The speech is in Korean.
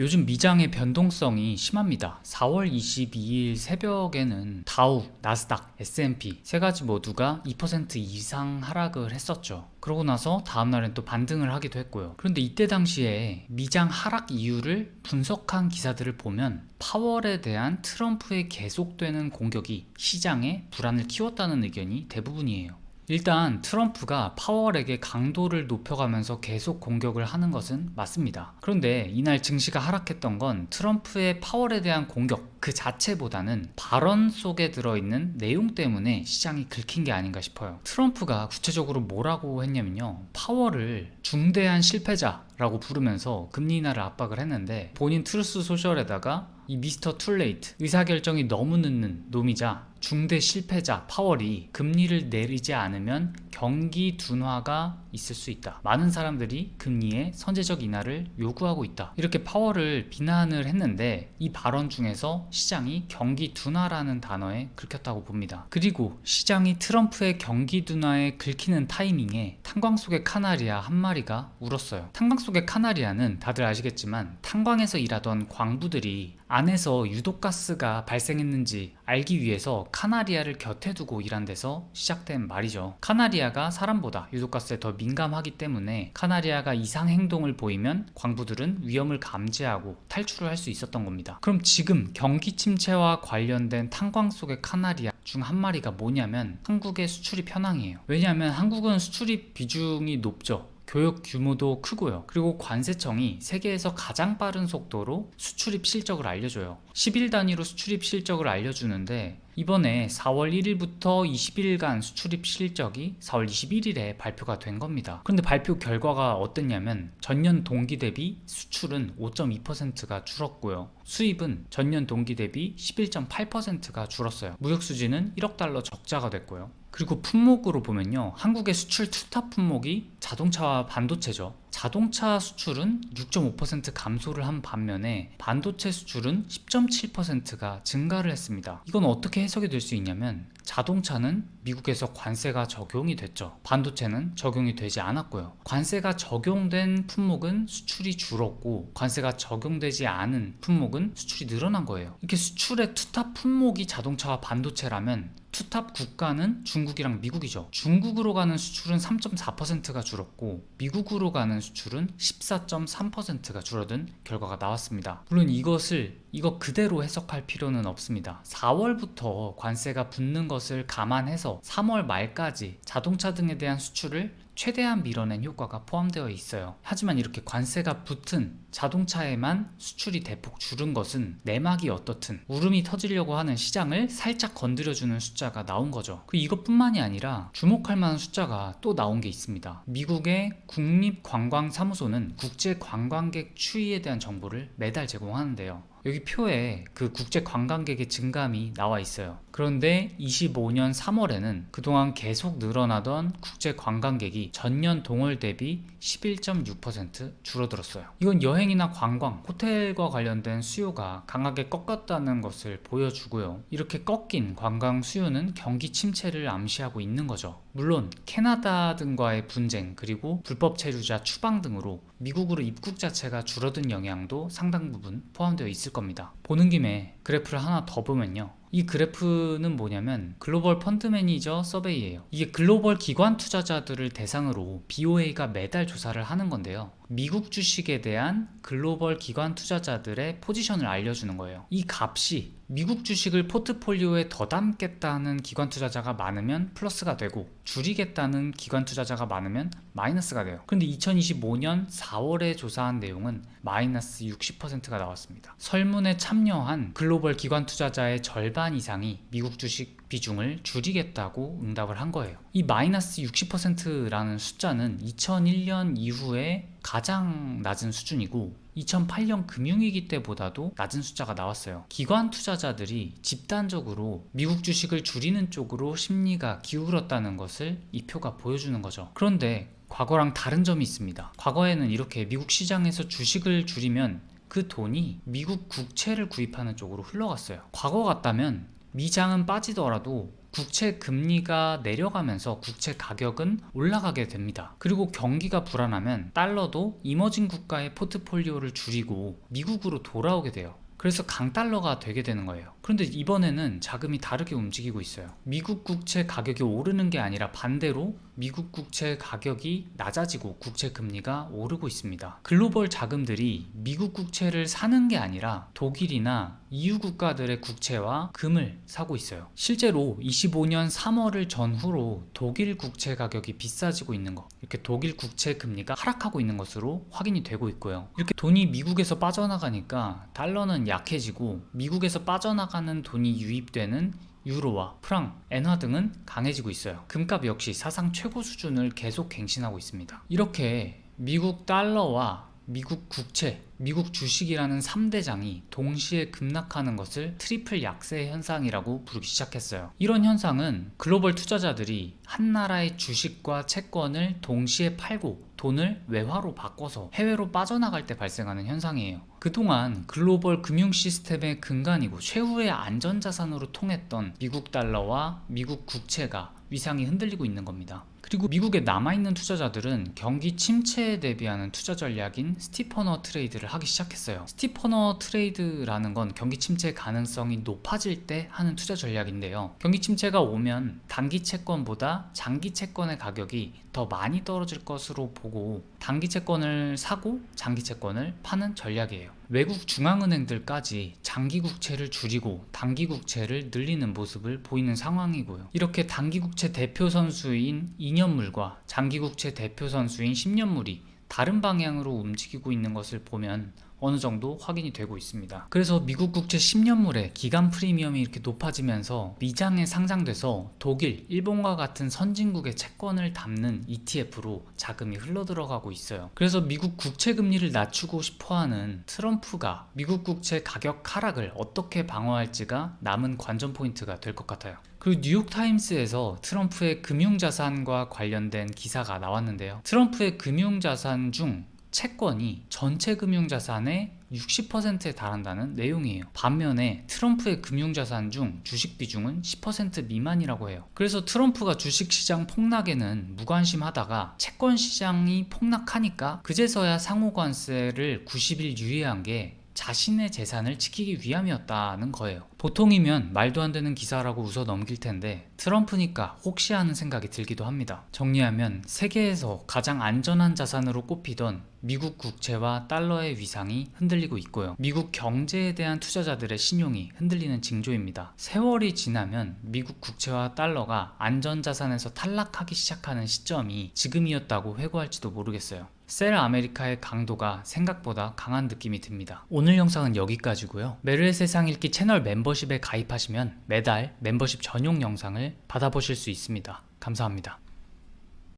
요즘 미장의 변동성이 심합니다. 4월 22일 새벽에는 다우, 나스닥, S&P 세 가지 모두가 2% 이상 하락을 했었죠. 그러고 나서 다음날엔 또 반등을 하기도 했고요. 그런데 이때 당시에 미장 하락 이유를 분석한 기사들을 보면 파월에 대한 트럼프의 계속되는 공격이 시장에 불안을 키웠다는 의견이 대부분이에요. 일단 트럼프가 파월에게 강도를 높여가면서 계속 공격을 하는 것은 맞습니다. 그런데 이날 증시가 하락했던 건 트럼프의 파월에 대한 공격 그 자체보다는 발언 속에 들어있는 내용 때문에 시장이 긁힌 게 아닌가 싶어요. 트럼프가 구체적으로 뭐라고 했냐면요. 파월을 중대한 실패자라고 부르면서 금리 인하를 압박을 했는데 본인 트루스 소셜에다가 이 미스터 툴레이트 의사결정이 너무 늦는 놈이자 중대 실패자 파월이 금리를 내리지 않으면 경기 둔화가 있을 수 있다. 많은 사람들이 금리의 선제적 인하를 요구하고 있다. 이렇게 파월을 비난을 했는데 이 발언 중에서 시장이 경기 둔화라는 단어에 긁혔다고 봅니다. 그리고 시장이 트럼프의 경기 둔화에 긁히는 타이밍에 탄광 속의 카나리아 한 마리가 울었어요. 탄광 속의 카나리아는 다들 아시겠지만 탄광에서 일하던 광부들이 안에서 유독가스가 발생했는지 알기 위해서 카나리아를 곁에 두고 일한 데서 시작된 말이죠. 카나리아가 사람보다 유독가스에 더 민감하기 때문에 카나리아가 이상 행동을 보이면 광부들은 위험을 감지하고 탈출을 할 수 있었던 겁니다. 그럼 지금 경기 침체와 관련된 탄광 속의 카나리아 중 한 마리가 뭐냐면 한국의 수출입 현황이에요. 왜냐하면 한국은 수출입 비중이 높죠. 교역 규모도 크고요. 그리고 관세청이 세계에서 가장 빠른 속도로 수출입 실적을 알려줘요. 10일 단위로 수출입 실적을 알려주는데 이번에 4월 1일부터 20일간 수출입 실적이 4월 21일에 발표가 된 겁니다. 그런데 발표 결과가 어땠냐면 전년 동기 대비 수출은 5.2%가 줄었고요. 수입은 전년 동기 대비 11.8%가 줄었어요. 무역 수지는 1억 달러 적자가 됐고요. 그리고 품목으로 보면요. 한국의 수출 투탑 품목이 자동차와 반도체죠. 자동차 수출은 6.5% 감소를 한 반면에 반도체 수출은 10.7%가 증가를 했습니다. 이건 어떻게 해석이 될 수 있냐면 자동차는 미국에서 관세가 적용이 됐죠. 반도체는 적용이 되지 않았고요. 관세가 적용된 품목은 수출이 줄었고 관세가 적용되지 않은 품목은 수출이 늘어난 거예요. 이렇게 수출의 투탑 품목이 자동차와 반도체라면 투탑 국가는 중국이랑 미국이죠. 중국으로 가는 수출은 3.4%가 줄었고 미국으로 가는 수출은 14.3%가 줄어든 결과가 나왔습니다. 물론 이것을 이거 그대로 해석할 필요는 없습니다. 4월부터 관세가 붙는 것을 감안해서 3월 말까지 자동차 등에 대한 수출을 최대한 밀어낸 효과가 포함되어 있어요. 하지만 이렇게 관세가 붙은 자동차에만 수출이 대폭 줄은 것은 내막이 어떻든 울음이 터지려고 하는 시장을 살짝 건드려주는 숫자가 나온 거죠. 그 이것뿐만이 아니라 주목할 만한 숫자가 또 나온 게 있습니다. 미국의 국립관광사무소는 국제 관광객 추이에 대한 정보를 매달 제공하는데요. 여기 표에 그 국제 관광객의 증감이 나와 있어요. 그런데 25년 3월에는 그동안 계속 늘어나던 국제 관광객이 전년 동월 대비 11.6% 줄어들었어요. 이건 여행이나 관광, 호텔과 관련된 수요가 강하게 꺾였다는 것을 보여주고요. 이렇게 꺾인 관광 수요는 경기 침체를 암시하고 있는 거죠. 물론 캐나다 등과의 분쟁 그리고 불법 체류자 추방 등으로 미국으로 입국 자체가 줄어든 영향도 상당 부분 포함되어 있을 겁니다. 보는 김에 그래프를 하나 더 보면요. 이 그래프는 뭐냐면 글로벌 펀드 매니저 서베이예요. 이게 글로벌 기관 투자자들을 대상으로 BOA가 매달 조사를 하는 건데요. 미국 주식에 대한 글로벌 기관 투자자들의 포지션을 알려주는 거예요. 이 값이 미국 주식을 포트폴리오에 더 담겠다는 기관 투자자가 많으면 플러스가 되고 줄이겠다는 기관 투자자가 많으면 마이너스가 돼요. 근데 2025년 4월에 조사한 내용은 마이너스 60%가 나왔습니다. 설문에 참여한 글로벌 기관 투자자의 절반 이상이 미국 주식 비중을 줄이겠다고 응답을 한 거예요. 이 마이너스 60%라는 숫자는 2001년 이후에 가장 낮은 수준이고 2008년 금융위기 때보다도 낮은 숫자가 나왔어요. 기관 투자자들이 집단적으로 미국 주식을 줄이는 쪽으로 심리가 기울었다는 것을 이 표가 보여주는 거죠. 그런데 과거랑 다른 점이 있습니다. 과거에는 이렇게 미국 시장에서 주식을 줄이면 그 돈이 미국 국채를 구입하는 쪽으로 흘러갔어요. 과거 같다면 미장은 빠지더라도 국채 금리가 내려가면서 국채 가격은 올라가게 됩니다. 그리고 경기가 불안하면 달러도 이머징 국가의 포트폴리오를 줄이고 미국으로 돌아오게 돼요. 그래서 강달러가 되게 되는 거예요. 그런데 이번에는 자금이 다르게 움직이고 있어요. 미국 국채 가격이 오르는 게 아니라 반대로 미국 국채 가격이 낮아지고 국채 금리가 오르고 있습니다. 글로벌 자금들이 미국 국채를 사는 게 아니라 독일이나 EU 국가들의 국채와 금을 사고 있어요. 실제로 25년 3월을 전후로 독일 국채 가격이 비싸지고 있는 것, 이렇게 독일 국채 금리가 하락하고 있는 것으로 확인이 되고 있고요. 이렇게 돈이 미국에서 빠져나가니까 달러는 약해지고 미국에서 빠져나가는 돈이 유입되는 유로와 프랑, 엔화 등은 강해지고 있어요. 금값 역시 사상 최고 수준을 계속 갱신하고 있습니다. 이렇게 미국 달러와 미국 국채, 미국 주식이라는 3대장이 동시에 급락하는 것을 트리플 약세 현상이라고 부르기 시작했어요. 이런 현상은 글로벌 투자자들이 한 나라의 주식과 채권을 동시에 팔고 돈을 외화로 바꿔서 해외로 빠져나갈 때 발생하는 현상이에요. 그동안 글로벌 금융 시스템의 근간이고 최후의 안전자산으로 통했던 미국 달러와 미국 국채가 위상이 흔들리고 있는 겁니다. 그리고 미국에 남아있는 투자자들은 경기 침체에 대비하는 투자 전략인 스티퍼너 트레이드를 하기 시작했어요. 스티퍼너 트레이드라는 건 경기 침체 가능성이 높아질 때 하는 투자 전략인데요. 경기 침체가 오면 단기 채권보다 장기 채권의 가격이 더 많이 떨어질 것으로 보고 단기 채권을 사고 장기 채권을 파는 전략이에요. 외국 중앙은행들까지 장기 국채를 줄이고 단기 국채를 늘리는 모습을 보이는 상황이고요. 이렇게 단기 국채 대표 선수인 2년물과 장기 국채 대표 선수인 10년물이 다른 방향으로 움직이고 있는 것을 보면 어느 정도 확인이 되고 있습니다. 그래서 미국 국채 10년물의 기간 프리미엄이 이렇게 높아지면서 미장에 상장돼서 독일, 일본과 같은 선진국의 채권을 담는 ETF로 자금이 흘러들어가고 있어요. 그래서 미국 국채 금리를 낮추고 싶어하는 트럼프가 미국 국채 가격 하락을 어떻게 방어할지가 남은 관전 포인트가 될 것 같아요. 그리고 뉴욕타임스에서 트럼프의 금융자산과 관련된 기사가 나왔는데요. 트럼프의 금융자산 중 채권이 전체 금융자산의 60%에 달한다는 내용이에요. 반면에 트럼프의 금융자산 중 주식 비중은 10% 미만이라고 해요. 그래서 트럼프가 주식시장 폭락에는 무관심하다가 채권 시장이 폭락하니까 그제서야 상호관세를 90일 유예한 게 자신의 재산을 지키기 위함이었다는 거예요. 보통이면 말도 안 되는 기사라고 웃어 넘길 텐데 트럼프니까 혹시 하는 생각이 들기도 합니다. 정리하면 세계에서 가장 안전한 자산으로 꼽히던 미국 국채와 달러의 위상이 흔들리고 있고요. 미국 경제에 대한 투자자들의 신용이 흔들리는 징조입니다. 세월이 지나면 미국 국채와 달러가 안전자산에서 탈락하기 시작하는 시점이 지금이었다고 회고할지도 모르겠어요. 셀 아메리카의 강도가 생각보다 강한 느낌이 듭니다. 오늘 영상은 여기까지고요. 메르의 세상 읽기 채널 멤버십에 가입하시면 매달 멤버십 전용 영상을 받아보실 수 있습니다. 감사합니다.